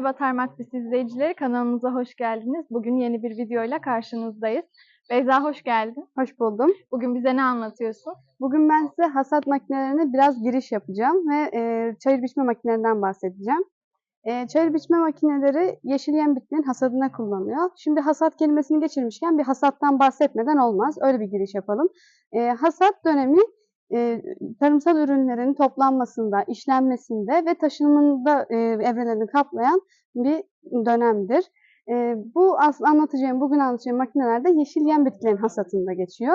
Merhaba Tarmaksız izleyicileri, kanalımıza hoş geldiniz. Bugün yeni bir videoyla karşınızdayız. Beyza hoş geldin. Hoş buldum. Bugün bize ne anlatıyorsun? Bugün ben size hasat makinelerine biraz giriş yapacağım ve e, çayır biçme makinelerinden bahsedeceğim. E, çayır biçme makineleri yeşil yem bitkinin hasadına kullanılıyor. Şimdi hasat kelimesini geçirmişken bir hasattan bahsetmeden olmaz. Öyle bir giriş yapalım. E, hasat dönemi e, tarımsal ürünlerin toplanmasında, işlenmesinde ve taşınımında e, evrelerini kaplayan bir dönemdir. E, bu anlatacağım, bugün anlatacağım makinelerde yeşil yem bitkilerin hasatında geçiyor.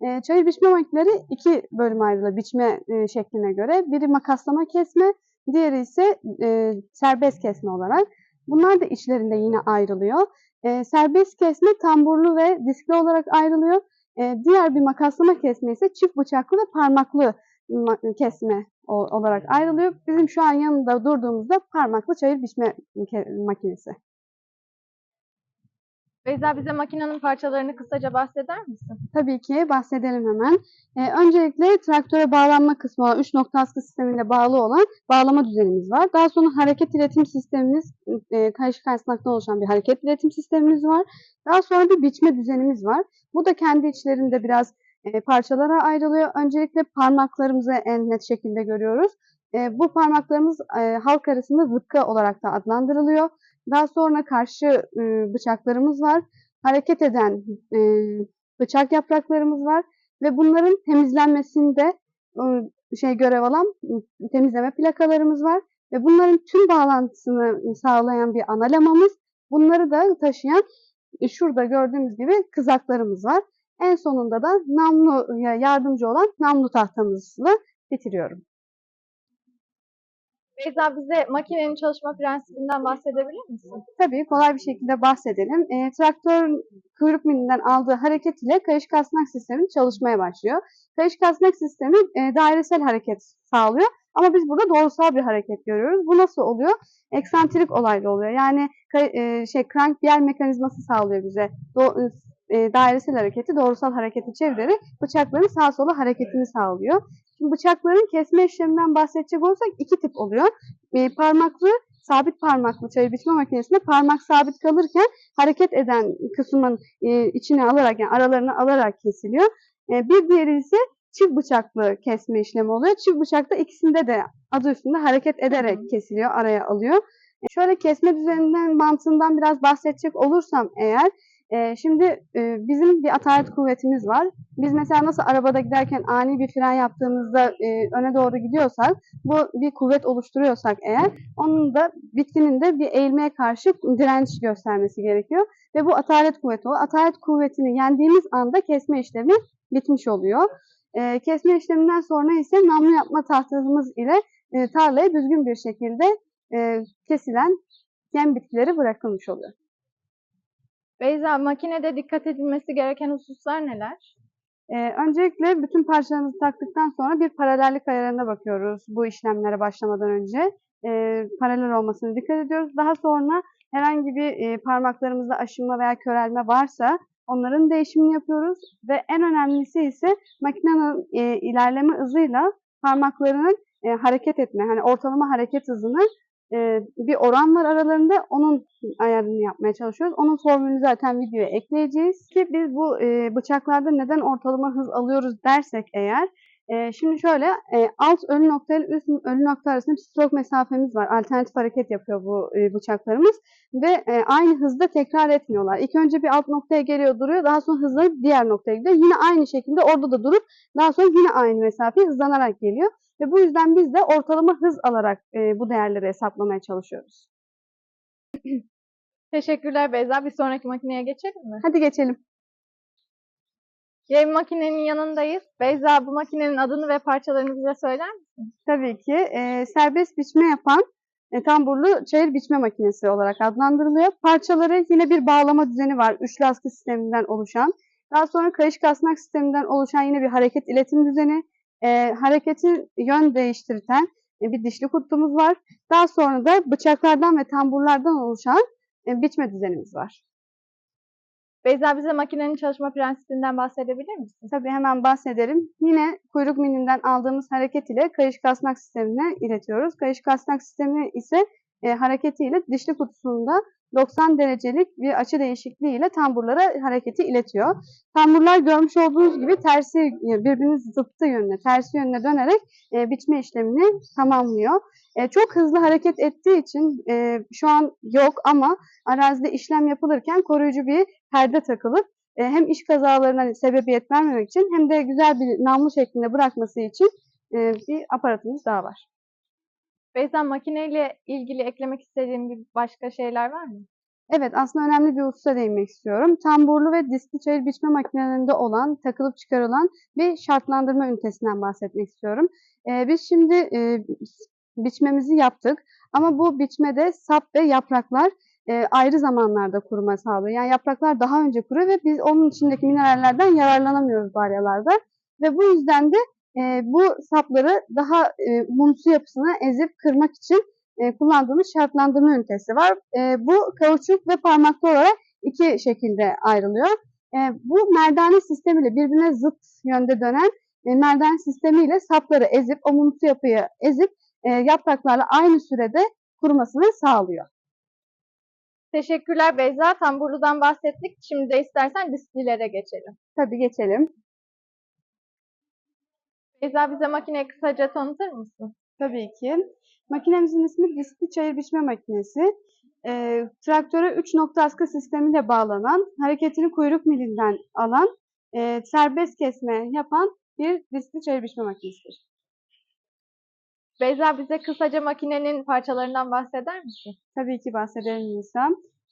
E, çayır biçme makineleri iki bölüme ayrılıyor biçme e, şekline göre. Biri makaslama kesme, diğeri ise e, serbest kesme olarak. Bunlar da içlerinde yine ayrılıyor. E, serbest kesme tamburlu ve diskli olarak ayrılıyor. E, diğer bir makaslama kesme ise çift bıçaklı ve parmaklı ma- kesme olarak ayrılıyor. Bizim şu an yanında durduğumuzda parmaklı çayır biçme makinesi. Beyza bize makinenin parçalarını kısaca bahseder misin? Tabii ki bahsedelim hemen. Ee, öncelikle traktöre bağlanma kısmı olan 3 nokta askı sistemine bağlı olan bağlama düzenimiz var. Daha sonra hareket iletim sistemimiz, e, karışık esnaktan oluşan bir hareket iletim sistemimiz var. Daha sonra bir biçme düzenimiz var. Bu da kendi içlerinde biraz e, parçalara ayrılıyor. Öncelikle parmaklarımızı en net şekilde görüyoruz. E, bu parmaklarımız e, halk arasında zıpka olarak da adlandırılıyor. Daha sonra karşı e, bıçaklarımız var. Hareket eden e, bıçak yapraklarımız var ve bunların temizlenmesinde e, şey görev alan temizleme plakalarımız var ve bunların tüm bağlantısını sağlayan bir ana lamamız. Bunları da taşıyan e, şurada gördüğümüz gibi kızaklarımız var. En sonunda da namlu yardımcı olan namlu tahtamızla bitiriyorum. Beyza bize makinenin çalışma prensibinden bahsedebilir misin? Tabii kolay bir şekilde bahsedelim. E, traktör kuyruk milinden aldığı hareket ile kayış kasnak sistemi çalışmaya başlıyor. Kayış kasnak sistemi e, dairesel hareket sağlıyor. Ama biz burada doğrusal bir hareket görüyoruz. Bu nasıl oluyor? Eksantrik olaylı oluyor. Yani e, şey crank bir yer mekanizması sağlıyor bize. Do- e, dairesel hareketi doğrusal hareketi çevirerek bıçakların sağa sola hareketini sağlıyor. Şimdi bıçakların kesme işleminden bahsedecek olursak iki tip oluyor. E, parmaklı sabit parmaklı çayır biçme makinesinde parmak sabit kalırken hareket eden kısmın e, içine alarak yani aralarını alarak kesiliyor. E, bir diğeri ise çift bıçaklı kesme işlemi oluyor. Çift bıçakta ikisinde de adı üstünde hareket ederek kesiliyor, araya alıyor. E, şöyle kesme düzeninden, mantığından biraz bahsedecek olursam eğer, e, şimdi e, bizim bir atalet kuvvetimiz var. Biz mesela nasıl arabada giderken ani bir fren yaptığımızda e, öne doğru gidiyorsak, bu bir kuvvet oluşturuyorsak eğer, onun da bitkinin de bir eğilmeye karşı direnç göstermesi gerekiyor. Ve bu atalet kuvveti o. Atalet kuvvetini yendiğimiz anda kesme işlemi bitmiş oluyor. Ee, kesme işleminden sonra ise namlu yapma tahtamız ile e, tarlaya düzgün bir şekilde kesilen yem bitkileri bırakılmış oluyor. Beyza makinede dikkat edilmesi gereken hususlar neler? Ee, öncelikle bütün parçalarımızı taktıktan sonra bir paralellik ayarına bakıyoruz bu işlemlere başlamadan önce. Ee, paralel olmasına dikkat ediyoruz. Daha sonra herhangi bir e, parmaklarımızda aşınma veya körelme varsa onların değişimini yapıyoruz. Ve en önemlisi ise makinenin e, ilerleme hızıyla parmaklarının e, hareket etme, hani ortalama hareket hızını bir oran var aralarında. Onun ayarını yapmaya çalışıyoruz. Onun formülünü zaten videoya ekleyeceğiz. Ki biz bu bıçaklarda neden ortalama hız alıyoruz dersek eğer, e, şimdi şöyle e, alt ölü nokta ile üst ölü nokta arasında bir stroke mesafemiz var. Alternatif hareket yapıyor bu e, bıçaklarımız ve e, aynı hızda tekrar etmiyorlar. İlk önce bir alt noktaya geliyor duruyor, daha sonra hızlanıp diğer noktaya gidiyor. Yine aynı şekilde orada da durup daha sonra yine aynı mesafeyi hızlanarak geliyor. Ve bu yüzden biz de ortalama hız alarak e, bu değerleri hesaplamaya çalışıyoruz. Teşekkürler Beyza. Bir sonraki makineye geçelim mi? Hadi geçelim. Yeni makinenin yanındayız. Beyza bu makinenin adını ve parçalarını bize söyler misin? Tabii ki e, serbest biçme yapan e, tamburlu çayır biçme makinesi olarak adlandırılıyor. Parçaları yine bir bağlama düzeni var. Üçlü askı sisteminden oluşan. Daha sonra kayış kasnak sisteminden oluşan yine bir hareket iletim düzeni. E, hareketi yön değiştirten e, bir dişli kutumuz var. Daha sonra da bıçaklardan ve tamburlardan oluşan e, biçme düzenimiz var. Beyza bize makinenin çalışma prensibinden bahsedebilir misin? Tabii hemen bahsedelim. Yine kuyruk milinden aldığımız hareket ile kayış kasnak sistemine iletiyoruz. Kayış kasnak sistemi ise e, hareketiyle dişli kutusunda 90 derecelik bir açı değişikliği ile tamburlara hareketi iletiyor. Tamburlar görmüş olduğunuz gibi tersi e, birbirinin zıttı yönüne, tersi yönüne dönerek e, biçme işlemini tamamlıyor. E, çok hızlı hareket ettiği için e, şu an yok ama arazide işlem yapılırken koruyucu bir perde takılıp e, hem iş kazalarına sebebiyet vermemek için hem de güzel bir namlu şeklinde bırakması için e, bir aparatımız daha var. Beyza makineyle ilgili eklemek istediğin bir başka şeyler var mı? Evet, aslında önemli bir hususa değinmek istiyorum. Tamburlu ve diskli çayır biçme makinelerinde olan, takılıp çıkarılan bir şartlandırma ünitesinden bahsetmek istiyorum. Ee, biz şimdi e, biçmemizi yaptık ama bu biçmede sap ve yapraklar e, ayrı zamanlarda kuruma sağlıyor. Yani yapraklar daha önce kuruyor ve biz onun içindeki minerallerden yararlanamıyoruz balyalarda. Ve bu yüzden de e, bu sapları daha e, mumsu yapısına ezip kırmak için e, kullandığımız şartlandırma ünitesi var. E, bu kauçuk ve parmaklı olarak iki şekilde ayrılıyor. E, bu merdane sistemiyle birbirine zıt yönde dönen e, merdane sistemiyle sapları ezip, o mumsu yapıyı ezip e, yapraklarla aynı sürede kurumasını sağlıyor. Teşekkürler Beyza. Tamburlu'dan bahsettik. Şimdi de istersen disklilere geçelim. Tabii geçelim. Beyza bize makineyi kısaca tanıtır mısın? Tabii ki. Makinemizin ismi diskli çayır biçme makinesi. E, traktöre 3 nokta askı sistemiyle bağlanan, hareketini kuyruk milinden alan, e, serbest kesme yapan bir diskli çayır biçme makinesidir. Beyza bize kısaca makinenin parçalarından bahseder misin? Tabii ki bahsedelim Nisa.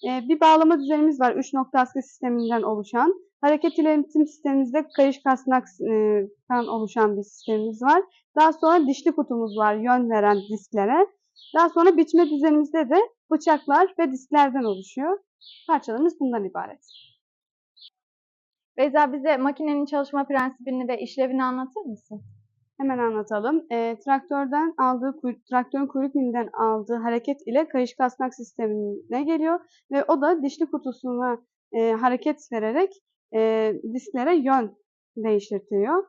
Ee, bir bağlama düzenimiz var 3 nokta askı sisteminden oluşan. Hareket iletim sistemimizde kayış kasnaktan oluşan bir sistemimiz var. Daha sonra dişli kutumuz var yön veren disklere. Daha sonra biçme düzenimizde de bıçaklar ve disklerden oluşuyor. Parçalarımız bundan ibaret. Beyza bize makinenin çalışma prensibini ve işlevini anlatır mısın? Hemen anlatalım. E, traktörden aldığı, traktörün kuyruk milinden aldığı hareket ile kayış kasnak sistemine geliyor ve o da dişli kutusuna e, hareket vererek e, disklere yön değiştiriyor.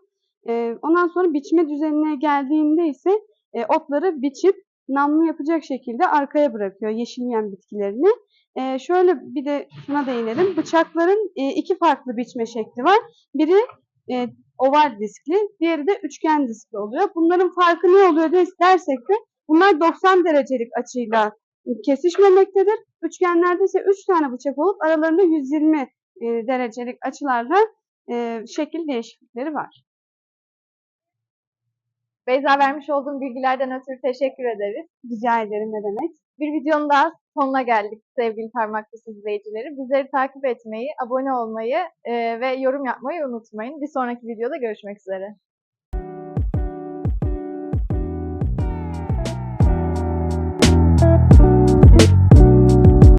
E, ondan sonra biçme düzenine geldiğinde ise e, otları biçip namlu yapacak şekilde arkaya bırakıyor yeşilleyen bitkilerini. E, şöyle bir de şuna değinelim. Bıçakların e, iki farklı biçme şekli var. Biri e, oval diskli, diğeri de üçgen diskli oluyor. Bunların farkı ne oluyor des- dersek de bunlar 90 derecelik açıyla kesişmemektedir. Üçgenlerde ise 3 tane bıçak olup aralarında 120 e, derecelik açılarla e, şekil değişiklikleri var. Beyza vermiş olduğun bilgilerden ötürü teşekkür ederiz. Rica ederim ne demek. Bir videonun daha sonuna geldik sevgili parmaklısı izleyicileri. Bizleri takip etmeyi, abone olmayı e, ve yorum yapmayı unutmayın. Bir sonraki videoda görüşmek üzere.